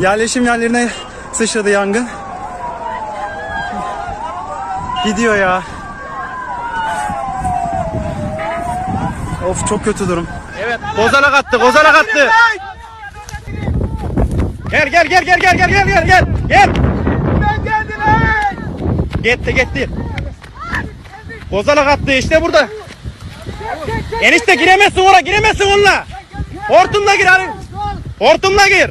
Yerleşim yerlerine sıçradı yangın. Gidiyor ya. Of çok kötü durum. Evet. Kozalak attı. Kozalak attı. Gel gel gel gel gel gel gel gel gel. Gel. Gitti gitti. Kozalak attı işte burada. Enişte giremezsin oraya giremezsin onunla. Hortumla gir hadi. Hortumla gir.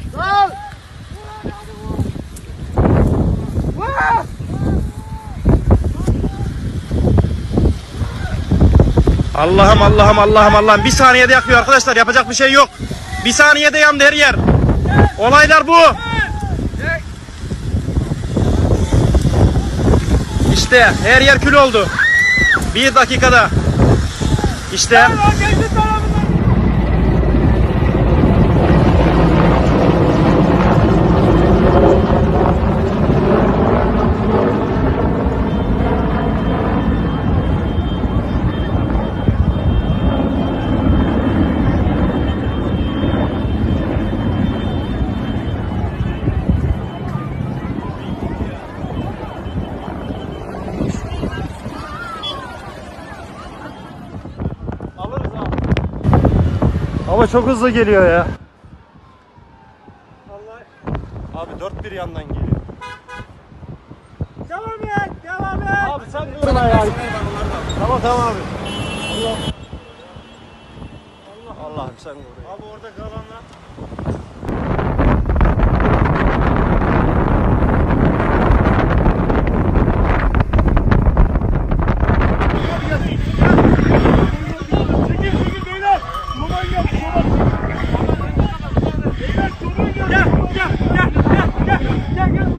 Allah'ım Allah'ım Allah'ım Allah'ım bir saniyede yakıyor arkadaşlar yapacak bir şey yok. Bir saniyede yandı her yer. Olaylar bu. İşte her yer kül oldu. Bir dakikada. İşte Hava çok hızlı geliyor ya. Abi dört bir yandan geliyor. Devam et, devam et. Abi sen durma ya. Tamam tamam abi. Allah. Allah'ım sen koru. Abi orada kalanlar